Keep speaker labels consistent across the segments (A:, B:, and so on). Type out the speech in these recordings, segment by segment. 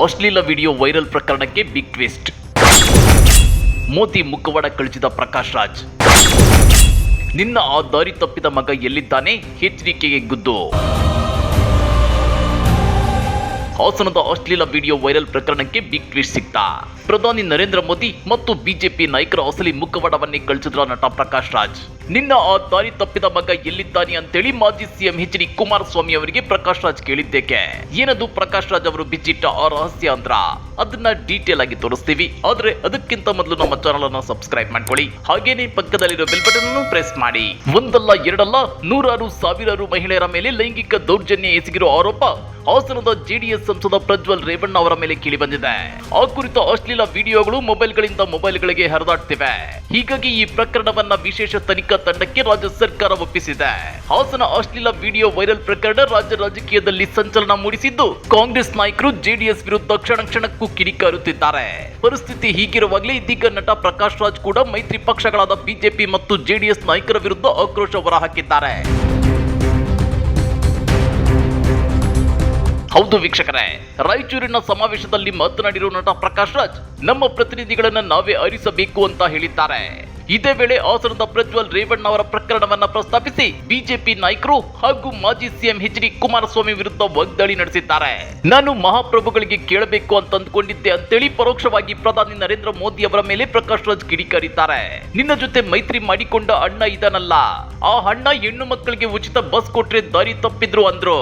A: ಅಶ್ಲೀಲ video viral ಪ್ರಕರಣಕ್ಕೆ big twist Modi ಮುಖವಾಡ ಕಳಿಸಿದ ಪ್ರಕಾಶ್ ರಾಜ್. ನಿನ್ನ ಆ ದಾರಿ ತಪ್ಪಿದ ಮಗ ಎಲ್ಲಿದ್ದಾನೆ? ಎಚ್ಚರಿಕೆಗೆ ಗುದ್ದು. ಹಾಸನದ ಅಶ್ಲೀಲ ವಿಡಿಯೋ ವೈರಲ್ ಪ್ರಕರಣಕ್ಕೆ ಬಿಗ್ ಟ್ವಿಸ್ಟ್ ಸಿಗ್ತಾ. ಪ್ರಧಾನಿ ನರೇಂದ್ರ ಮೋದಿ ಮತ್ತು ಬಿಜೆಪಿ ನಾಯಕರ ಅಸಲಿ ಮುಖವಾಡವನ್ನೇ ಕಳಿಸಿದ್ರ ನಟ ಪ್ರಕಾಶ್ ರಾಜ್. ನಿನ್ನ ಆ ದಾರಿ ತಪ್ಪಿದ ಮಗ ಎಲ್ಲಿದ್ದಾನೆ ಅಂತೇಳಿ ಮಾಜಿ ಸಿಎಂ ಎಚ್ ಡಿ ಕುಮಾರಸ್ವಾಮಿ ಅವರಿಗೆ ಪ್ರಕಾಶ್ ರಾಜ್ ಕೇಳಿದ್ದೇಕೆ? ಏನದು ಪ್ರಕಾಶ್ ರಾಜ್ ಅವರು ಬಿಚ್ಚಿಟ್ಟ ಆ ರಹಸ್ಯ ಅಂದ್ರ? ಅದನ್ನ ಡೀಟೇಲ್ ಆಗಿ ತೋರಿಸ್ತೀವಿ. ಆದ್ರೆ ಅದಕ್ಕಿಂತ ಮೊದಲು ನಮ್ಮ ಚಾನಲ್ ಅನ್ನ ಸಬ್ಸ್ಕ್ರೈಬ್ ಮಾಡ್ಕೊಳ್ಳಿ. ಹಾಗೇನೆ ಪಕ್ಕದಲ್ಲಿರೋ ಬೆಲ್ ಬಟನ್ ಅನ್ನು ಪ್ರೆಸ್ ಮಾಡಿ. ಒಂದಲ್ಲ ಎರಡಲ್ಲ ನೂರಾರು ಸಾವಿರಾರು ಮಹಿಳೆಯರ ಮೇಲೆ ಲೈಂಗಿಕ ದೌರ್ಜನ್ಯ ಎಸಗಿರೋ ಆರೋಪ ಹಾಸನದ ಜೆಡಿಎಸ್ ಸಂಸದ ಪ್ರಜ್ವಲ್ ರೇವಣ್ಣ ಅವರ ಮೇಲೆ ಕೇಳಿ ಬಂದಿದೆ. ಆ ಕುರಿತ ಅಶ್ಲೀಲ ವಿಡಿಯೋಗಳು ಮೊಬೈಲ್ಗಳಿಂದ ಮೊಬೈಲ್ಗಳಿಗೆ ಹರಿದಾಡ್ತಿವೆ. ಹೀಗಾಗಿ ಈ ಪ್ರಕರಣವನ್ನ ವಿಶೇಷ ತನಿಖಾ ತಂಡಕ್ಕೆ ರಾಜ್ಯ ಸರ್ಕಾರ ಒಪ್ಪಿಸಿದೆ. ಹಾಸನ ಅಶ್ಲೀಲ ವಿಡಿಯೋ ವೈರಲ್ ಪ್ರಕರಣ ರಾಜ್ಯ ರಾಜಕೀಯದಲ್ಲಿ ಸಂಚಲನ ಮೂಡಿಸಿದ್ದು ಕಾಂಗ್ರೆಸ್ ನಾಯಕರು ಜೆಡಿಎಸ್ ವಿರುದ್ಧ ಕ್ಷಣ ಕ್ಷಣಕ್ಕೂ ಕಿಡಿಕಾರುತ್ತಿದ್ದಾರೆ ಪರಿಸ್ಥಿತಿ ಹೀಗಿರುವಾಗಲೇ ಇದೀಗ ನಟ ಪ್ರಕಾಶ್ ರಾಜ್ ಕೂಡ ಮೈತ್ರಿ ಪಕ್ಷಗಳಾದ ಬಿಜೆಪಿ ಮತ್ತು ಜೆಡಿಎಸ್ ನಾಯಕರ ವಿರುದ್ಧ ಆಕ್ರೋಶ ಹೊರಹಾಕಿದ್ದಾರೆ. ಹೌದು ವೀಕ್ಷಕರೇ ರಾಯಚೂರಿನ ಸಮಾವೇಶದಲ್ಲಿ ಮಾತನಾಡಿರುವ ನಟ ಪ್ರಕಾಶ್ ರಾಜ್ ನಮ್ಮ ಪ್ರತಿನಿಧಿಗಳನ್ನ ನಾವೇ ಅರಿಸಬೇಕು ಅಂತ ಹೇಳಿದ್ದಾರೆ. ಇದೇ ವೇಳೆ ಹಾಸನದ ಪ್ರಜ್ವಲ್ ರೇವಣ್ಣ ಅವರ ಪ್ರಕರಣವನ್ನ ಪ್ರಸ್ತಾಪಿಸಿ ಬಿಜೆಪಿ ನಾಯಕರು ಹಾಗೂ ಮಾಜಿ ಸಿಎಂ ಎಚ್ ಡಿ ಕುಮಾರಸ್ವಾಮಿ ವಿರುದ್ಧ ವಾಗ್ದಾಳಿ ನಡೆಸಿದ್ದಾರೆ. ನಾನು ಮಹಾಪ್ರಭುಗಳಿಗೆ ಕೇಳಬೇಕು ಅಂತ ಅಂದ್ಕೊಂಡಿದ್ದೆ ಅಂತೇಳಿ ಪರೋಕ್ಷವಾಗಿ ಪ್ರಧಾನಿ ನರೇಂದ್ರ ಮೋದಿ ಅವರ ಮೇಲೆ ಪ್ರಕಾಶ್ ರಾಜ್ ಕಿಡಿಕಾರಿದ್ದಾರೆ. ನಿನ್ನ ಜೊತೆ ಮೈತ್ರಿ ಮಾಡಿಕೊಂಡ ಅಣ್ಣ ಇದನಲ್ಲ. ಆ ಅಣ್ಣ ಹೆಣ್ಣು ಮಕ್ಕಳಿಗೆ ಉಚಿತ ಬಸ್ ಕೊಟ್ರೆ ದಾರಿ ತಪ್ಪಿದ್ರು ಅಂದ್ರು.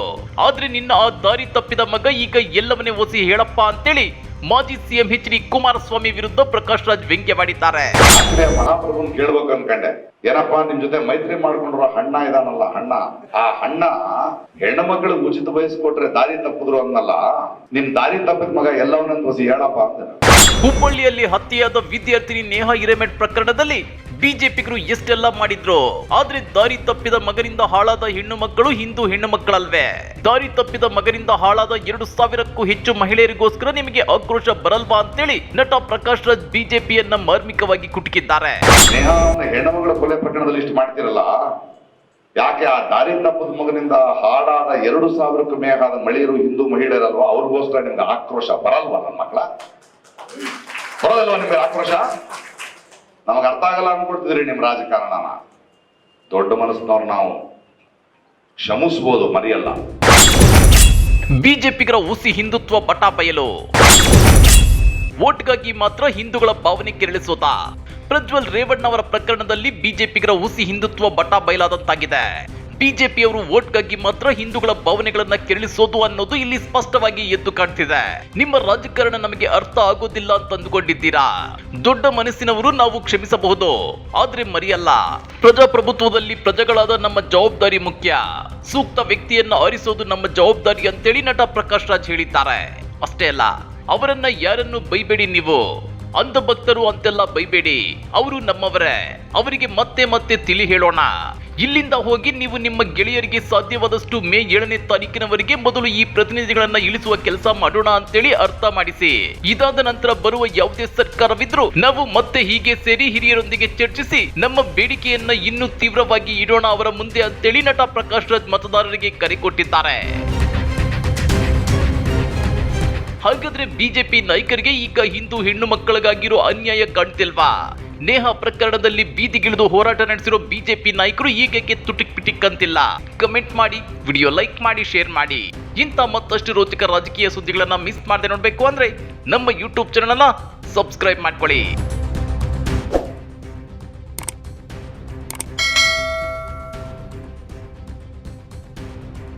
A: ಆದ್ರೆ ನಿನ್ನ ಆ ದಾರಿ ತಪ್ಪಿದ ಮಗ ಈಗ ಎಲ್ಲವನ್ನೇ ಒಸಿ ಹೇಳಪ್ಪ ಅಂತೇಳಿ ಮಾಜಿ ಸಿಎಂ ಎಚ್ ಡಿ ಕುಮಾರಸ್ವಾಮಿ ವಿರುದ್ಧ ಪ್ರಕಾಶ್ ರಾಜ್ ವ್ಯಂಗ್ಯವಾಡಿದ್ದಾರೆ
B: ಮಹಾಪ್ರಭುನ್ ಕೇಳ್ಬೇಕು ಅನ್ಕಂಡೆ. ಏನಪ್ಪಾ, ನಿಮ್ ಜೊತೆ ಮೈತ್ರಿ ಮಾಡ್ಕೊಂಡಿರೋ ಹಣ್ಣ ಇದಾನಲ್ಲ, ಹಣ್ಣ. ಆ ಹಣ್ಣ ಹೆಣ್ಣು ಮಕ್ಕಳಿಗೆ ಉಚಿತ ವಯಸ್ಸು ದಾರಿ ತಪ್ಪಿದ್ರು ಅನ್ನಲ್ಲ. ನಿಮ್ ದಾರಿ ತಪ್ಪಿದ ಮಗ ಎಲ್ಲವನ್ನ ಹೇಳಪ್ಪ ಅಂತ
A: ಹುಬ್ಬಳ್ಳಿಯಲ್ಲಿ ಹತ್ಯೆಯಾದ ವಿದ್ಯಾರ್ಥಿನಿ ನೇಹಾ ಹಿರೇಮೆಟ್ ಪ್ರಕರಣದಲ್ಲಿ ಬಿಜೆಪಿಗರು ಎಷ್ಟೆಲ್ಲ ಮಾಡಿದ್ರು? ಆದ್ರೆ ದಾರಿ ತಪ್ಪಿದ ಮಗನಿಂದ ಹಾಳಾದ ಹೆಣ್ಣು ಮಕ್ಕಳು ಹಿಂದೂ ಹೆಣ್ಣು ಮಕ್ಕಳಲ್ವೇ? ದಾರಿ ತಪ್ಪಿದ ಮಗನಿಂದ ಹಾಳಾದ ಎರಡು ಸಾವಿರಕ್ಕೂ ಹೆಚ್ಚು ಮಹಿಳೆಯರಿಗೋಸ್ಕರ ನಿಮಗೆ ಆಕ್ರೋಶ ಬರಲ್ವಾ ಅಂತೇಳಿ ನಟ ಪ್ರಕಾಶ್ ರಾಜ್ ಬಿಜೆಪಿಯನ್ನ ಮಾರ್ಮಿಕವಾಗಿ ಕುಟುಕಿದ್ದಾರೆ.
B: ಕೊಲೆ ಪ್ರಕರಣದಲ್ಲಿ ಇಷ್ಟು ಮಾಡ್ತಿರಲ್ಲ? ಯಾಕೆ ಆ ದಾರಿ ತಪ್ಪದ ಮಗನಿಂದ ಹಾಡಾದ ಎರಡು ಸಾವಿರಕ್ಕೂ ಮೇಗಾದ ಮಳೆಯರು ಹಿಂದೂ ಮಹಿಳೆಯರಲ್ವಾ? ಅವ್ರಿಗೋಸ್ಕರ ನಿಮ್ಗೆ ಆಕ್ರೋಶ ಬರಲ್ವಾ ನನ್ನ ಮಕ್ಕಳ ಬರೋದಲ್ವಾ ನಿಮ್ಗೆ ಆಕ್ರೋಶ? ನಮಗೆ ಅರ್ಥ ಆಗಲ್ಲ ಅನ್ಕೊಡ್ತಿದ್ರಿ ನಿಮ್ಮ ರಾಜಕಾರಣನ. ದೊಡ್ಡ ಮನಸ್ಸಿನವ್ರು ನಾವು. ಕ್ಷಮಿಸ್ಬೋದು, ಮರಿಯಲ್ಲ.
A: ಬಿಜೆಪಿಗರ ಉಸಿ ಹಿಂದುತ್ವ ಬಟಾಬಯಲು ಓಟ್ಗಾಗಿ ಮಾತ್ರ ಹಿಂದೂಗಳ ಭಾವನೆ ಕೆರಳಿಸೋತ ಪ್ರಜ್ವಲ್ ರೇವಣ್ಣವರ ಪ್ರಕರಣದಲ್ಲಿ ಬಿಜೆಪಿಗರ ಉಸಿ ಹಿಂದುತ್ವ ಬಟಾ ಬಯಲಾದಂತಾಗಿದೆ. ಬಿಜೆಪಿಯವರು ಓಟ್ಗಾಗಿ ಮಾತ್ರ ಹಿಂದೂಗಳ ಭಾವನೆಗಳನ್ನ ಕೆರಳಿಸೋದು ಅನ್ನೋದು ಇಲ್ಲಿ ಸ್ಪಷ್ಟವಾಗಿ ಎದ್ದು ಕಾಣ್ತಿದೆ. ನಿಮ್ಮ ರಾಜಕಾರಣ ನಮಗೆ ಅರ್ಥ ಆಗೋದಿಲ್ಲ ಅಂತ ಅಂದುಕೊಂಡಿದ್ದೀರಾ? ದೊಡ್ಡ ಮನಸ್ಸಿನವರು ನಾವು ಕ್ಷಮಿಸಬಹುದು. ಆದ್ರೆ ಮರೆಯಲ್ಲ. ಪ್ರಜಾಪ್ರಭುತ್ವದಲ್ಲಿ ಪ್ರಜೆಗಳಾದ ನಮ್ಮ ಜವಾಬ್ದಾರಿ ಮುಖ್ಯ. ಸೂಕ್ತ ವ್ಯಕ್ತಿಯನ್ನ ಆರಿಸೋದು ನಮ್ಮ ಜವಾಬ್ದಾರಿ ಅಂತೇಳಿ ನಟ ಪ್ರಕಾಶ್ ರಾಜ್ ಹೇಳಿದ್ದಾರೆ. ಅಷ್ಟೇ ಅಲ್ಲ, ಅವರನ್ನ ಯಾರನ್ನು ಬೈಬೇಡಿ ನೀವು? ಅಂಧ ಭಕ್ತರು ಅಂತೆಲ್ಲ ಬೈಬೇಡಿ. ಅವರು ನಮ್ಮವರೇ. ಅವರಿಗೆ ಮತ್ತೆ ಮತ್ತೆ ತಿಳಿ ಹೇಳೋಣ. ಇಲ್ಲಿಂದ ಹೋಗಿ ನೀವು ನಿಮ್ಮ ಗೆಳೆಯರಿಗೆ ಸಾಧ್ಯವಾದಷ್ಟು ಮೇ ಏಳನೇ ತಾರೀಕಿನವರೆಗೆ ಮೊದಲು ಈ ಪ್ರತಿನಿಧಿಗಳನ್ನ ಇಳಿಸುವ ಕೆಲಸ ಮಾಡೋಣ ಅಂತೇಳಿ ಅರ್ಥ ಮಾಡಿಸಿ. ಇದಾದ ನಂತರ ಬರುವ ಯಾವುದೇ ಸರ್ಕಾರವಿದ್ರು ನಾವು ಮತ್ತೆ ಹೀಗೆ ಸೇರಿ ಹಿರಿಯರೊಂದಿಗೆ ಚರ್ಚಿಸಿ ನಮ್ಮ ಬೇಡಿಕೆಯನ್ನ ಇನ್ನೂ ತೀವ್ರವಾಗಿ ಇಡೋಣ ಅವರ ಮುಂದೆ ಅಂತೇಳಿ ನಟ ಪ್ರಕಾಶ್ ರಾಜ್ ಮತದಾರರಿಗೆ ಕರೆ ಕೊಟ್ಟಿದ್ದಾರೆ. ಹಾಗಾದ್ರೆ ಬಿಜೆಪಿ ನಾಯಕರಿಗೆ ಈಗ ಹಿಂದೂ ಹೆಣ್ಣು ಮಕ್ಕಳಿಗಾಗಿರೋ ಅನ್ಯಾಯ ಕಾಣ್ತಿಲ್ವಾ? ನೇಹಾ ಪ್ರಕರಣದಲ್ಲಿ ಬೀದಿಗಿಳಿದು ಹೋರಾಟ ನಡೆಸಿರೋ ಬಿಜೆಪಿ ನಾಯಕರು ಈಗಕ್ಕೆ ತುಟಿಕ್ ಪಿಟಿಕ್ ಅಂತಿಲ್ಲ ಕಮೆಂಟ್ ಮಾಡಿ, ವಿಡಿಯೋ ಲೈಕ್ ಮಾಡಿ, ಶೇರ್ ಮಾಡಿ. ಇಂಥ ಮತ್ತಷ್ಟು ರೋಚಕ ರಾಜಕೀಯ ಸುದ್ದಿಗಳನ್ನ ಮಿಸ್ ಮಾಡದೆ ನೋಡ್ಬೇಕು ಅಂದ್ರೆ ನಮ್ಮ ಯೂಟ್ಯೂಬ್ ಚಾನಲ್ ಅನ್ನ ಸಬ್ಸ್ಕ್ರೈಬ್ ಮಾಡ್ಕೊಳ್ಳಿ.